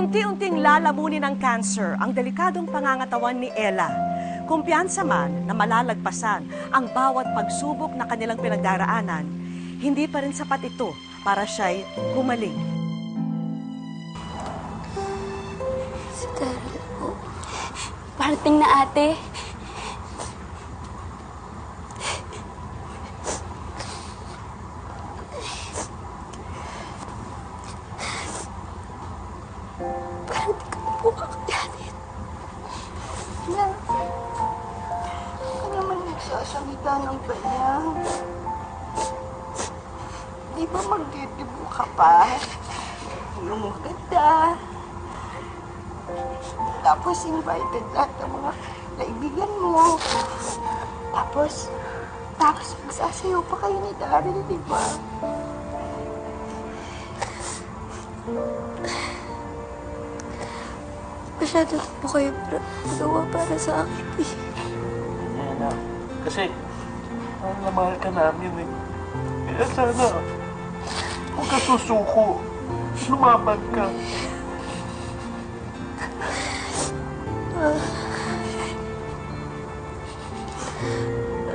Unti-unting lalamunin ng cancer ang delikadong pangangatawan ni Ella. Kumpiyansa man na malalagpasan ang bawat pagsubok na kanilang pinagdaraanan, hindi pa rin sapat ito para siya'y gumaling. Si Daryl po. Parating na ate. Ko na po kakayanin. Na, ka naman nagsasalita ng ganyan. Di ba magdidibo ka pa? Yung. Tapos invited lahat ng mga kaibigan mo. Tapos, tapos magsasayaw pa kayo ni Daryl, di ba? Masyado na po kayo para magawa para sa akin eh. Yan na. Kasi, mahal na mahal ka namin eh. Kaya sana, huwag ka susuko. Lumaban ka.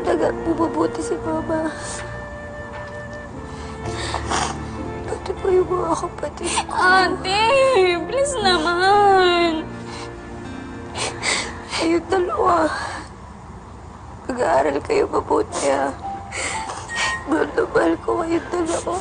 Talaga bumabuti si Mama. Pati po yung mga kapatid ko. Ate, please naman. Kayong dalawa. Mag-aaral kayo mabuti ha. Mahal na mahal ko kayong dalawa.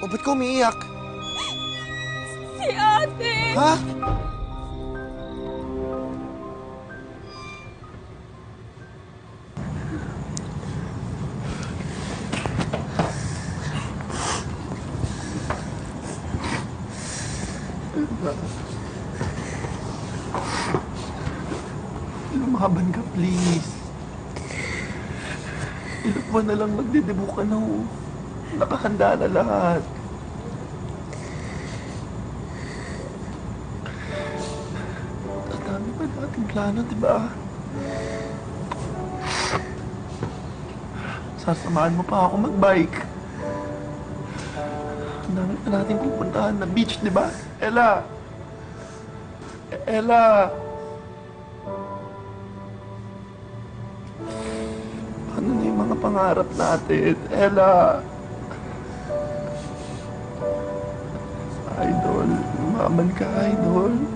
O, ba't ka umiiyak? Si ate. Ha? Lumaban ka, please. Ilang buwan na lang magdidibo ka na oh. Nakahanda na lahat. Pa nating plano, di ba? Sasamahan mo pa ako magbike. Ang dami pa nating pupuntahan na beach, di ba? Ella! Ella! Ano na yung mga pangarap natin? Ella! Idol, umaman ka, idol.